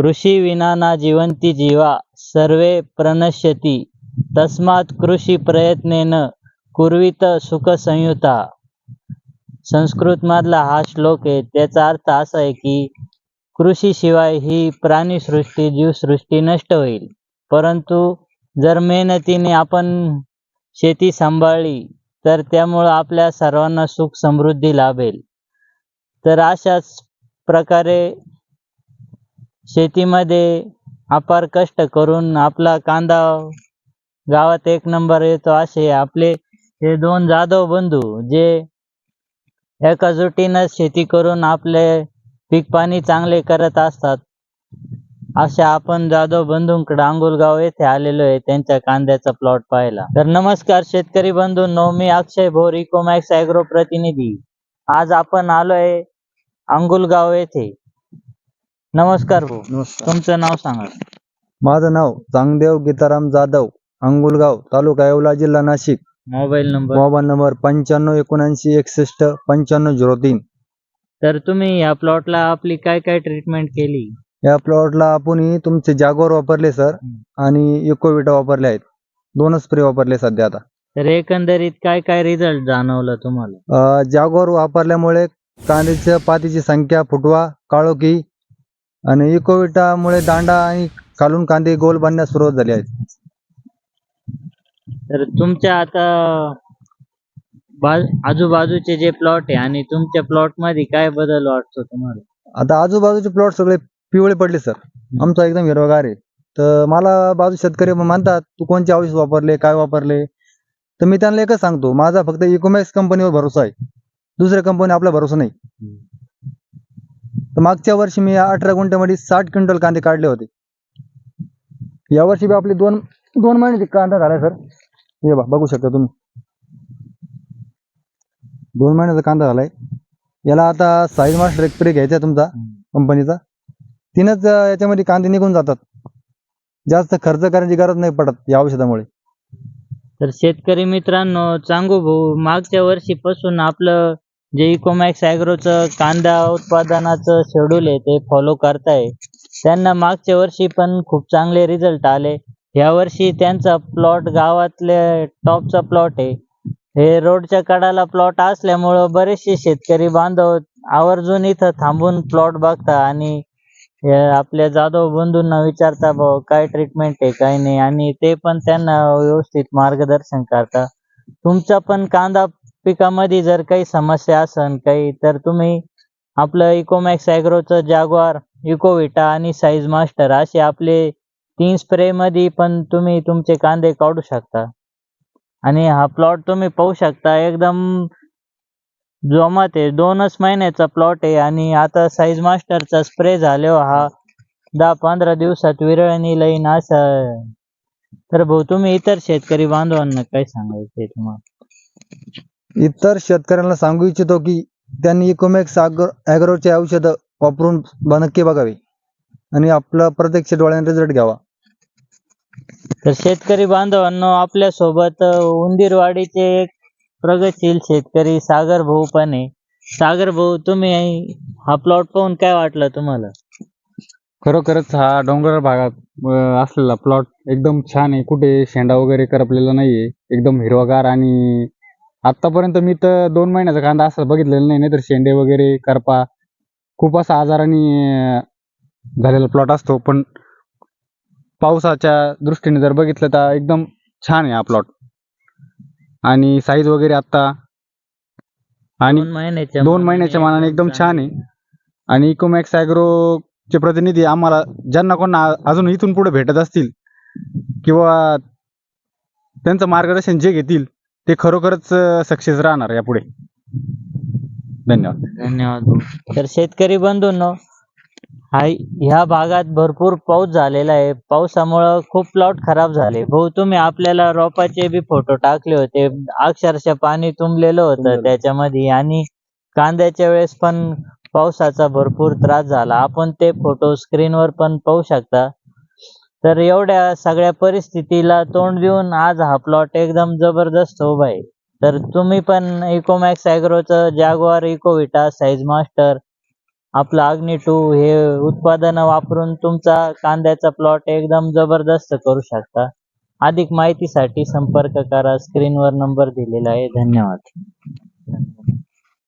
कृषी विना ना जीवन्ति जीवा सर्वे प्रणश्यति. तस्मात् कृषी प्रयत्नेन कुर्वित सुख संयुता. संस्कृत मधला हा श्लोक आहे त्याचा अर्थ असा आहे की कृषीशिवाय ही प्राणीसृष्टी जीवसृष्टी नष्ट होईल. परंतु जर मेहनतीने आपण शेती सांभाळली तर त्यामुळं आपल्या सर्वांना सुख समृद्धी लाभेल. तर अशाच प्रकारे शेतीमध्ये अपार कष्ट करून आपला कांदा गावात एक नंबर येतो असे आपले हे दोन जाधव बंधू जे एकजुटीनं शेती करून आपले पीक पाणी चांगले करत असतात. अशा आपण जाधव बंधूंकडे आंगुलगाव येथे आलेलो आहे त्यांच्या कांद्याचा प्लॉट पाहायला. तर नमस्कार शेतकरी बंधू मी अक्षय भोर इकोमॅक्स ॲग्रो प्रतिनिधी. आज आपण आलोय अंगुलगाव येथे. नमस्कार भाऊ. नमस्कार. तुमचं नाव सांगा. माझं नाव चांगदेव गीताराम जाधव अंगुलगाव तालुका येवला जिल्हा Nashik. Mobile number? Mobile number पंच्याण्णव एकोणऐंशी एकसष्ट पंच्याण्णव झिरो तीन. तर तुम्ही या प्लॉटला आपली काय काय ट्रीटमेंट केली? या प्लॉटला आपण तुमचे जागोर वापरले सर. आणि इकोविटा वापरले आहेत. दोनच स्प्रे वापरले सध्या आता. तर एकंदरीत काय काय रिझल्ट जाणवलं तुम्हाला? जागोर वापरल्यामुळे कांद्याच्या पातीची संख्या फुटवा काळोखी आणि इकोविटामुळे दांडा आणि खालून कांदे गोल बांधण्यास सुरुवात झाली आहे. तर तुमच्या आता बा- आजूबाजूचे जे प्लॉट आहे आणि तुमच्या प्लॉटमध्ये काय बदल वाटतो तुम्हाला? आता आजूबाजूचे प्लॉट सगळे पिवळे पडले सर आमचा एकदम हिरवागार आहे. तर मला बाजू शेतकरी म्हणतात तू कोणते औषध वापरले काय वापरले? तर मी त्यांना एकच सांगतो माझा फक्त इकोमॅक्स कंपनीवर भरोसा आहे. दुसऱ्या कंपनी आपला भरोसा नाही. तर मागच्या वर्षी मी अठरा गुंठ्यामध्ये साठ क्विंटल कांदे काढले होते. यावर्षी बी आपले दोन दोन महिन्याचे कांदा झालाय सर. हे बा बघू शकता तुम्ही. दोन महिन्याचा कांदा झालाय. याला आता साईज मास्टर एक प्रे घ्यायचा आहे तुमचा कंपनीचा तीनच याच्यामध्ये कांदे निघून जातात. जास्त खर्च करण्याची गरज नाही पडत या औषधामुळे. तर शेतकरी मित्रांनो चांगू भाऊ मागच्या वर्षीपासून आपलं जे इकोमॅक्स ॲग्रोचं कांदा उत्पादनाचं शेड्यूल आहे ते फॉलो करताय. त्यांना मागच्या वर्षी पण खूप चांगले रिझल्ट आले. या वर्षी त्यांचा प्लॉट गावातले टॉपचा प्लॉट आहे. हे रोडच्या कडाला प्लॉट असल्यामुळं बरेचसे शेतकरी बांधव आवर्जून इथं थांबून प्लॉट बघता आणि आपल्या जाधव बंधूंना विचारता भाऊ काय ट्रीटमेंट आहे काय नाही? आणि ते पण त्यांना व्यवस्थित मार्गदर्शन करता तुमचा पण कांदा पिकामध्ये जर काही समस्या असन काही तर तुम्ही आपलं इकोमॅक्स ॲग्रोचं जागवार इकोविटा आणि साईज मास्टर असे आपले तीन स्प्रे मध्ये पण तुम्ही तुमचे कांदे काढू शकता. आणि हा प्लॉट तुम्ही पाहू शकता एकदम जोमात आहे. दोनच महिन्याचा प्लॉट आहे आणि आता साईज मास्टरचा स्प्रे झाल्यावर हा दहा पंधरा दिवसात विरळणी लाईन असा तर भाऊ तुम्ही इतर शेतकरी बांधवांना काय सांगायचंय तुम्हाला? इतर शेतकऱ्यांना सांगू इच्छितो की त्यांनी इकोमॅक्स ॲग्रोचे औषध वापरून नक्की बघावे आणि आपला प्रत्यक्ष डोळ्याने रिझल्ट घ्यावा. तर शेतकरी बांधवांनो आपल्यासोबत उंदीरवाडीचे एक प्रगतशील शेतकरी सागर भाऊ पण आहे सागर भाऊ तुम्ही हा प्लॉट पाहून काय वाटलं तुम्हाला? खरोखरच हा डोंगर भागात अं, असलेला प्लॉट एकदम छान आहे. कुठे शेंडा वगैरे करपलेला नाहीये. एकदम हिरवागार आणि आतापर्यंत मी तर दोन महिन्याचा कांदा असं बघितलेला नाही नाहीतर शेंडे वगैरे करपा खूप असा आजाराने झालेला प्लॉट असतो. पण पावसाच्या दृष्टीने जर बघितलं तर एकदम छान आहे हा प्लॉट आणि साईज वगैरे आता आणि दोन महिन्याच्या दोन महिन्याच्या मानाने एकदम छान आहे. आणि इकोमॅक्स चे प्रतिनिधी आम्हाला ज्यांना कोणा अजून इथून पुढे भेटत असतील किंवा त्यांचं मार्गदर्शन जे घेतील ते खरोखरच सक्सेस राहणार यापुढे. धन्यवाद. धन्यवाद. तर शेतकरी बंधूंनो हा ह्या भागात भरपूर पाऊस झालेला आहे. पावसामुळं खूप प्लॉट खराब झाले. भाऊ तुम्ही आपल्याला रोपाचे बी फोटो टाकले होते. अक्षरशः पाणी तुंबलेलं होतं. त्याच्यामध्ये. आणि कांद्याच्या वेळेस पण पावसाचा भरपूर त्रास झाला. आपण ते फोटो स्क्रीनवर पण पाहू शकता. तर एवढ्या सगळ्या परिस्थितीला तोंड देऊन आज हा प्लॉट एकदम जबरदस्त हो उभा आहे तर तुम्ही पण इकोमॅक्स ॲग्रोचं जॅगवार इकोविटा साईज मास्टर आपलं अग्नी टू हे उत्पादन वापरून तुमचा कांद्याचा प्लॉट एकदम जबरदस्त करू शकता. अधिक माहितीसाठी संपर्क करा. स्क्रीनवर नंबर दिलेला आहे. धन्यवाद.